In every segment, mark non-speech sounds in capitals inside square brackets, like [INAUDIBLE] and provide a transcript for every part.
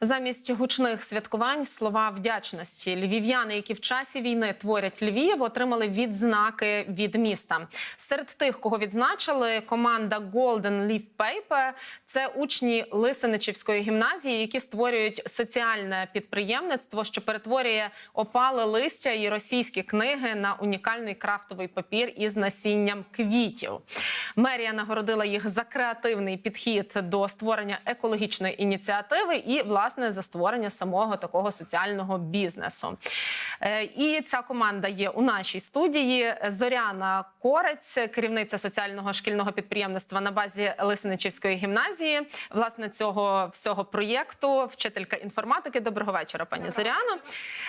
Замість гучних святкувань слова вдячності львів'яни, які в часі війни творять Львів, отримали відзнаки від міста. Серед тих, кого відзначили, команда Golden Leaf Paper – це учні Лисиничівської гімназії, які створюють соціальне підприємництво, що перетворює опале листя і російські книги на унікальний крафтовий папір із насінням квітів. Мерія нагородила їх за креативний підхід до створення екологічної ініціативи і власне за створення самого такого соціального бізнесу. Е, І ця команда є у нашій студії. Зоряна Корець, керівниця соціального шкільного підприємництва на базі Лисиничівської гімназії. Власне цього всього проєкту, вчителька інформатики. Доброго вечора, пані Зоряно.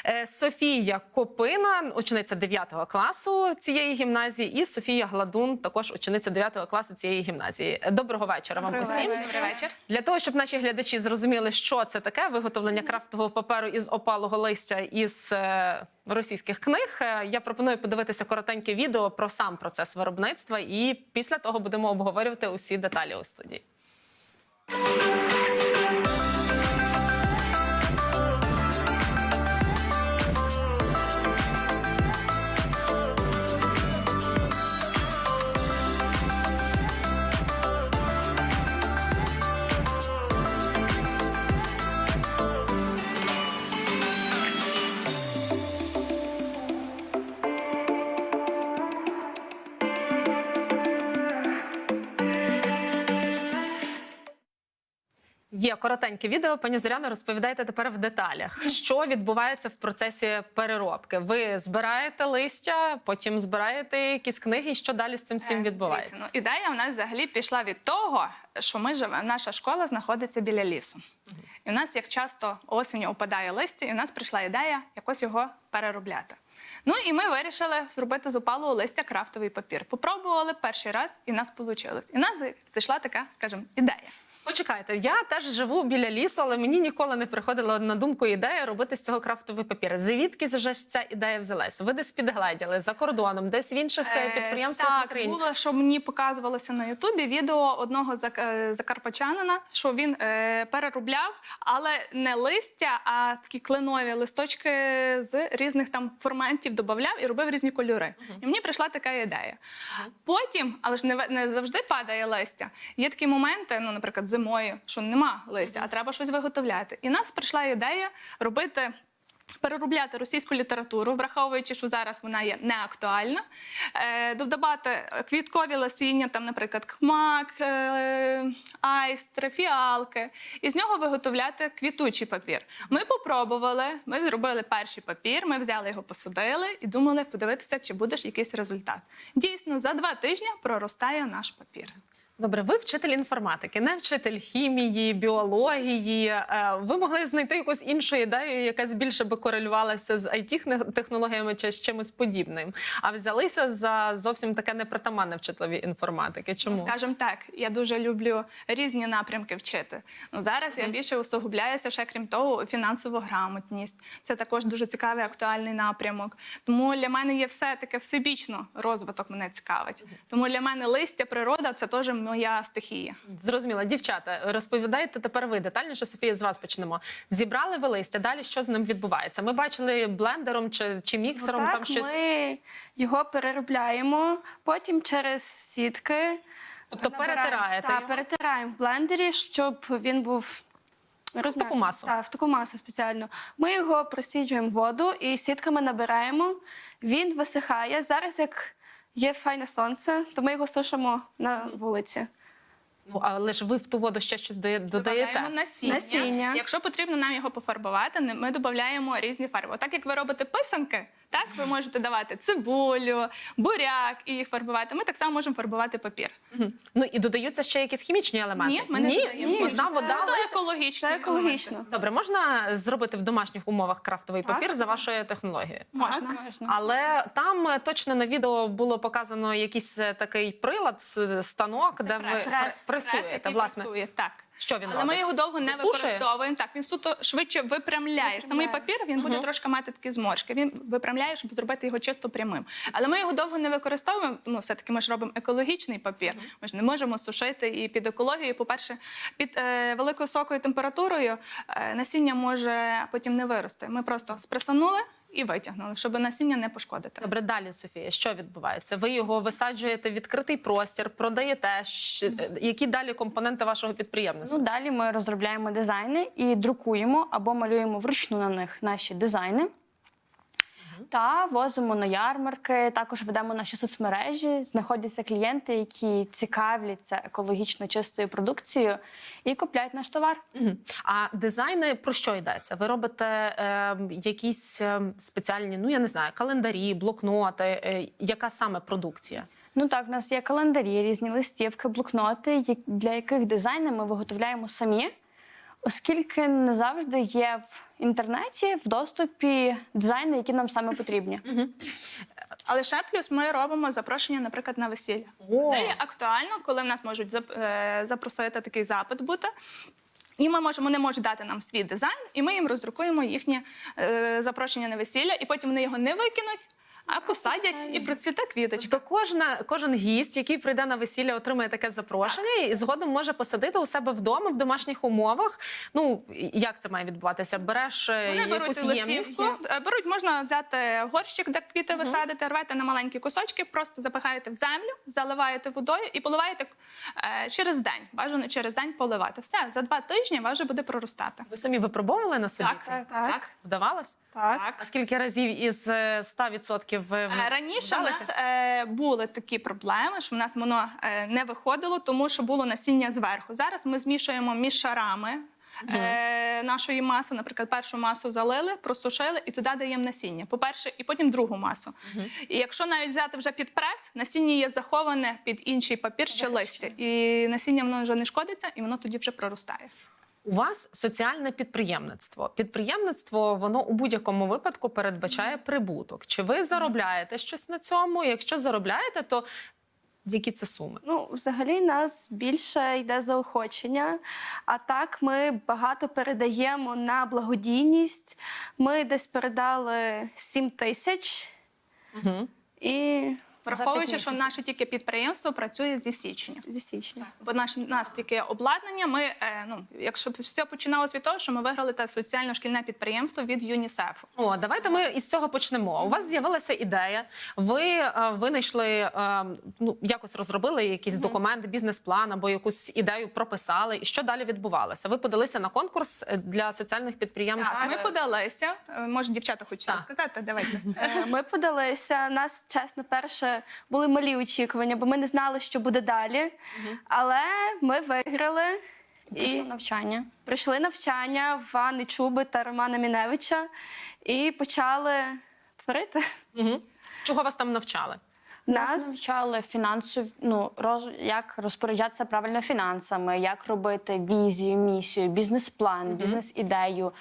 Е, Софія Копина, учениця 9 класу цієї гімназії, і Софія Гладун, також учениця 9 класу цієї гімназії. Доброго вечора вам усім. Добрий вечір. Для того, щоб наші глядачі зрозуміли, що це таке виготовлення крафтового паперу із опалого листя із е, російських книг, е, я пропоную подивитися коротеньке відео про сам процес виробництва, і після того будемо обговорювати усі деталі у студії. Є коротеньке відео. Пані Зоряно, розповідайте тепер в деталях, що відбувається в процесі переробки. Ви збираєте листя, потім збираєте якісь книги. і Що далі з цим всім Е, відбувається? дивіться, Ну, ідея в нас взагалі пішла від того, що ми живемо. Наша школа знаходиться біля лісу. І в нас як часто осінню опадає листя, і в нас прийшла ідея якось його переробляти. Ну і ми вирішили зробити з опалого листя крафтовий папір. Попробували перший раз, і в нас вийшло. І нас зайшла така, скажімо, ідея. Почекайте, я теж живу біля лісу, але мені ніколи не приходила на думку ідея робити з цього крафтовий папір. Звідки ж ця ідея взялася? Ви десь підгледіли за кордоном, десь в інших е, Е, підприємствах Так, Україні. було, що мені показувалося на Ютубі відео одного е, закарпачанина, що він е, переробляв, але не листя, а такі кленові листочки з різних там формантів додавав і робив різні кольори. І мені прийшла така ідея. Потім, але ж не, не завжди падає листя. Є такі моменти, ну, наприклад, зимою, що нема листя, а треба щось виготовляти. І нас прийшла ідея робити. Переробляти російську літературу, враховуючи, що зараз вона є неактуальна, е, додавати квіткові ласіння, там, наприклад, кмак, е, айстри, фіалки, і з нього виготовляти квітучий папір. Ми попробували, ми зробили перший папір, ми взяли його, посадили і думали подивитися, чи буде ж якийсь результат. Дійсно, за два тижні проростає наш папір. Добре, ви вчитель інформатики, не вчитель хімії, біології. Е, Ви могли знайти якусь іншу ідею, якась більше би корелювалася з it технологіями чи з чимось подібним. А взялися за зовсім таке непритаманне вчителеві інформатики. Чому? Ну, скажімо так, я дуже люблю різні напрямки вчити. Ну зараз я більше усугубляюся, ще крім того, фінансова грамотність. Це також дуже цікавий актуальний напрямок. Тому для мене є все таке всебічно розвиток мене цікавить. Тому для мене листя, природа це теж моя стихія. Зрозуміло, дівчата, розповідайте тепер ви детальніше. Софія, з вас почнемо. Зібрали ви листя. Далі що з ним відбувається? Ми бачили блендером чи, чи міксером. так, там щось. ми його переробляємо, потім через сітки. Тобто перетираєте Так, його? перетираємо в блендері, щоб він був розм'якнений. таку масу? Так, в таку масу спеціально. Ми його просіджуємо в воду і сітками набираємо. Він висихає. Зараз, як є файне сонце, то ми його сушимо на вулиці. Ну, але ж ви в ту воду ще щось додаєте. Додаємо насіння. Насіння. Якщо потрібно нам його пофарбувати, ми додаємо різні фарби. Так як ви робите писанки, так ви можете давати цибулю, буряк і їх фарбувати. Ми так само можемо фарбувати папір. Ну і додаються ще якісь хімічні елементи. Ні, ми не додаємо. ні, одна це вода. Це екологічно. Це екологічно. Добре, можна зробити в домашніх умовах крафтовий Так. папір за вашою технологією. Можна. Але там е, точно на відео було показано якийсь е, такий прилад, с- станок, де ви прес. пре- Прес. пресуєте. Прес, який власне. пресує, так. Що він Але робить? ми його довго не Сушує? використовуємо. Так, він суто швидше випрямляє. Самий папір він буде трошки мати такі зморшки. Він випрямляє, щоб зробити його чисто прямим. Але ми його довго не використовуємо. Ну, все-таки ми ж робимо екологічний папір. Ми ж не можемо сушити і під екологією. По-перше, під е, великою високою температурою е, насіння може потім не вирости. Ми просто спресанули і витягнули, щоб насіння не пошкодити. Добре, далі, Софія, що відбувається? Ви його висаджуєте в відкритий простір, продаєте. Щ- Які далі компоненти вашого підприємництва? Ну, далі ми розробляємо дизайни і друкуємо або малюємо вручну на них наші дизайни. Та возимо на ярмарки, також ведемо наші соцмережі. Знаходяться клієнти, які цікавляться екологічно чистою продукцією і купляють наш товар. Мгм. А дизайни про що йдеться? Ви робите е, якісь е, спеціальні, ну я не знаю, календарі, блокноти. Е, яка саме продукція? Ну так, в нас є календарі, різні листівки, блокноти, для яких дизайни ми виготовляємо самі, оскільки не завжди є в інтернеті в доступі дизайни, які нам саме потрібні. Але ще плюс ми робимо запрошення, наприклад, на весілля. О! Це є актуально, коли в нас можуть е, запросити такий запит бути. І ми можемо, вони можуть дати нам свій дизайн, і ми їм роздрукуємо їхнє е, запрошення на весілля, і потім вони його не викинуть, а посадять і процвіте квіточка. Тобто кожна, кожен гість, який прийде на весілля, отримає таке запрошення і згодом може посадити у себе вдома в домашніх умовах. Ну як це має відбуватися? Береш е, Вони беруть якусь цю ємність? листівку, е, беруть, можна взяти горщик, де квіти висадити, рвете на маленькі кусочки, просто запихаєте в землю, заливаєте водою і поливаєте е, через день. Бажано через день поливати. Все, за два тижні вас вже буде проростати. Ви самі випробовували на собі Так, це? так, так. Вдавалось? так. А скільки разів із е, 100% ви Е, Раніше у нас е, були такі проблеми, що в нас воно е, не виходило, тому що було насіння зверху. Зараз ми змішуємо між шарами. Е, нашої маси, наприклад, першу масу залили, просушили і туди даємо насіння. По-перше, і потім другу масу. І якщо навіть взяти вже під прес, насіння є заховане під інший папір чи листя. І насіння воно вже не шкодиться, і воно тоді вже проростає. У вас соціальне підприємництво. Підприємництво воно у будь-якому випадку передбачає прибуток. Чи ви заробляєте щось на цьому? Якщо заробляєте, то які це суми? Ну, взагалі, нас більше йде заохочення. А так, ми багато передаємо на благодійність. Ми десь передали 7 тисяч Угу. і Враховуючи, що наше тільки підприємство працює зі січня. зі січня. Бо наш нас тільки обладнання. Ми е, ну, якщо все починалося від того, що ми виграли те соціально-шкільне підприємство від ЮНІСЕФу. О, давайте ми із цього почнемо. У вас з'явилася ідея. Ви е, винайшли е, ну якось розробили якийсь документ, бізнес-план або якусь ідею прописали. І що далі відбувалося? Ви подалися на конкурс е, для соціальних підприємств. Так, ми подалися. Е, Може, дівчата хочуть розказати? Давайте. Е, Ми подалися. Нас, чесно, перше були малі очікування, бо ми не знали, що буде далі. Але ми виграли І навчання. пройшли навчання в Анни Чуби та Романа Міневича і почали творити. Угу. Чого вас там навчали? Нас Нас навчали фінансові, ну роз як розпоряджатися правильно фінансами, як робити візію, місію, бізнес-план, бізнес-ідею,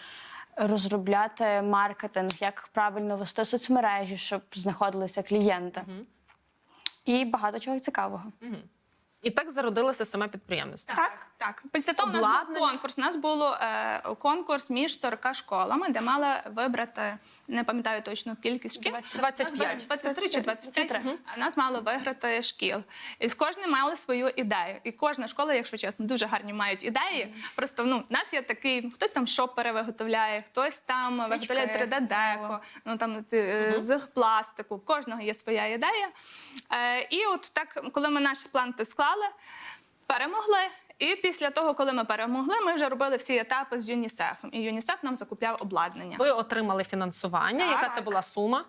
розробляти маркетинг, як правильно вести соцмережі, щоб знаходилися клієнти. І багато чого цікавого. І так зародилося саме підприємництво. Так, так. Після того у нас був конкурс. У нас було е, конкурс між 40 школами, де мали вибрати, не пам'ятаю точну кількість шкіл. 25. 23 чи 25. 23. Нас мало виграти шкіл. І з кожним мали свою ідею. І кожна школа, якщо чесно, дуже гарні мають ідеї. Просто ну, в нас є такий, хтось там шопери виготовляє, хтось там Свічки. виготовляє 3D-деко, ну там е, з пластику. В кожного є своя ідея. Е, і от так, коли ми наші плани склали, перемогли. І після того, коли ми перемогли, ми вже робили всі етапи з ЮНІСЕФом. І ЮНІСЕФ нам закупляв обладнання. Ви отримали фінансування. Так. Яка це була сума?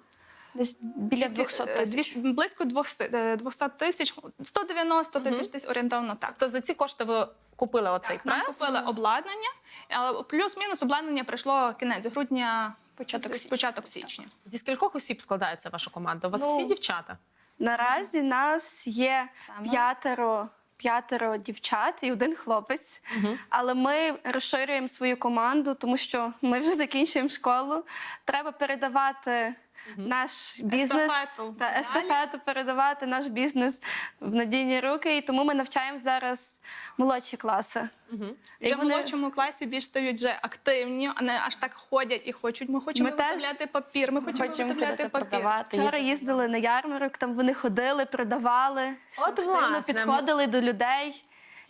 Десь біля 200 Е, тисяч. близько 200 е, 200 тисяч, 190 тисяч десь орієнтовно так. То за ці кошти ви купили оцей Так, прес? купили обладнання, але плюс-мінус обладнання прийшло кінець грудня, Початок січня. початок січня. Зі скількох осіб складається ваша команда? У вас Ну, всі дівчата? Наразі нас є п'ятеро. П'ятеро дівчат і один хлопець. Але ми розширюємо свою команду, тому що ми вже закінчуємо школу. Треба передавати наш бізнес Естафету та естафету передавати наш бізнес в надійні руки. І тому ми навчаємо зараз молодші класи. І Вже в вони- молодшому класі більш стають вже активні, а не аж так ходять і хочуть. Ми хочемо Ми теж папір. Ми хочемо, Хочемо виготовляти папір. продавати. Вчора їздили на ярмарок, там вони ходили, продавали, От, активно власне, підходили до людей,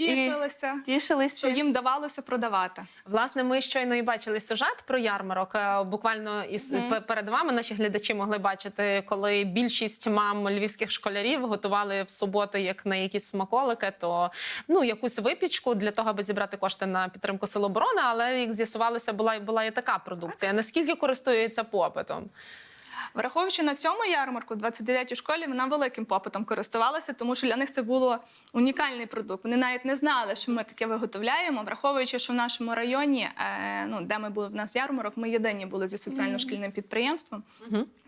Тішилися, що тішилися. їм давалося продавати. Власне, ми щойно і бачили сюжет про ярмарок. Е, Буквально із пе- перед вами наші глядачі могли бачити, коли більшість мам львівських школярів готували в суботу як на якісь смаколики, то ну якусь випічку для того, аби зібрати кошти на підтримку Сил оборони. Але як з'ясувалося, була була і така продукція. Наскільки користується попитом? Враховуючи на цьому ярмарку, 29-й школі вона великим попитом користувалася, тому що для них це було унікальний продукт. Вони навіть не знали, що ми таке виготовляємо. Враховуючи, що в нашому районі, е, ну де ми були в нас ярмарок, ми єдині були зі соціально-шкільним підприємством.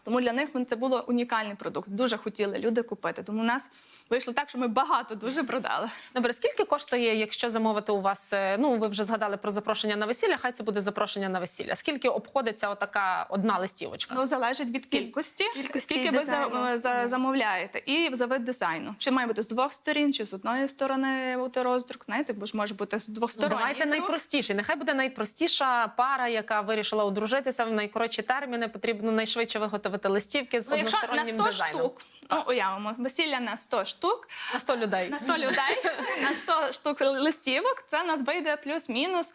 Тому для них це було унікальний продукт. Дуже хотіли люди купити. Тому у нас вийшло так, що ми багато дуже продали. Добре, скільки коштує, якщо замовити у вас? е, Ну ви вже згадали про запрошення на весілля. Хай це буде запрошення на весілля. Скільки обходиться отака одна листівочка? Ну залежить від кількості, Кількості скільки ви за, за, замовляєте, і за вид дизайну. Чи має бути з двох сторін, чи з одної сторони бути роздрuk. Знаєте, бо ж може бути з двох сторон. давайте найпростіше. Нехай буде найпростіша пара, яка вирішила одружитися в найкоротші терміни. Потрібно найшвидше виготовити листівки з Ну, якщо на одностороннім 100 дизайном. штук, ну уявимо, весілля на 100 штук, На 100 людей. на 100 людей, [LAUGHS] на 100 штук листівок, це у нас вийде плюс-мінус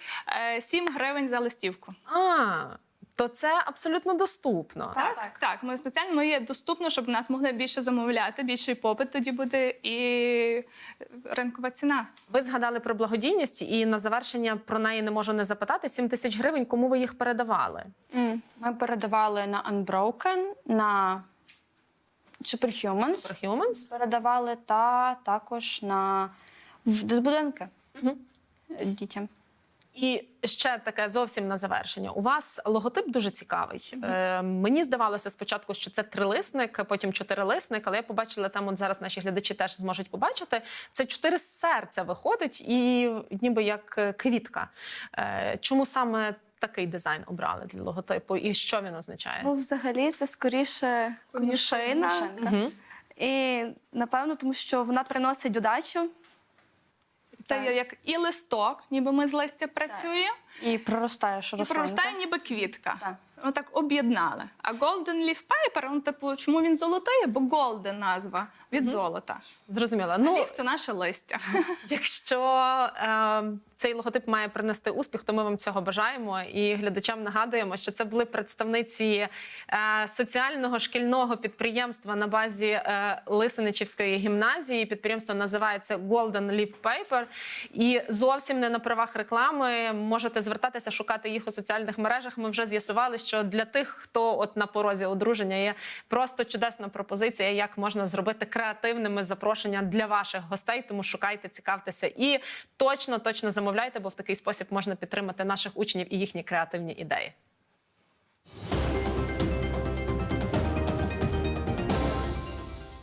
е, 7 гривень за листівку. А, то це абсолютно доступно. Так, так. Ми спеціально ми є доступно, щоб нас могли більше замовляти, більший попит тоді буде і ринкова ціна. Ви згадали про благодійність, і на завершення про неї не можу не запитати. 7 тисяч гривень. Кому ви їх передавали? Ми передавали на Unbroken, на Superhumans, Про Humans? передавали та також на в будинки дітям. І ще таке зовсім на завершення. У вас логотип дуже цікавий. Е, мені здавалося спочатку, що це трилисник, потім чотирилисник, але я побачила там. От зараз наші глядачі теж зможуть побачити. Це чотири серця виходить, і ніби як е, квітка. Е, чому саме такий дизайн обрали для логотипу, і що він означає? Ну, взагалі, це скоріше конюшина. Мгм. І напевно, тому що вона приносить удачу. Це є як і листок, ніби ми з листя працює, І проростає і рослинка. проростає ніби квітка. Так. Ну так об'єднали. А Golden Leaf Paper, ну, типу, чому він золотий? Бо Golden назва від золота. Зрозуміла. Ну, Ліф це наше листя. [LAUGHS] Якщо е, цей логотип має принести успіх, то ми вам цього бажаємо. І глядачам нагадуємо, що це були представниці е, соціального шкільного підприємства на базі е, Лисиничівської гімназії. Підприємство називається Golden Leaf Paper. І зовсім не на правах реклами можете звертатися, шукати їх у соціальних мережах. Ми вже з'ясували, що для тих, хто на порозі одруження є просто чудесна пропозиція, як можна зробити креативними запрошення для ваших гостей. Тому шукайте, цікавтеся і точно, точно замовляйте, бо в такий спосіб можна підтримати наших учнів і їхні креативні ідеї.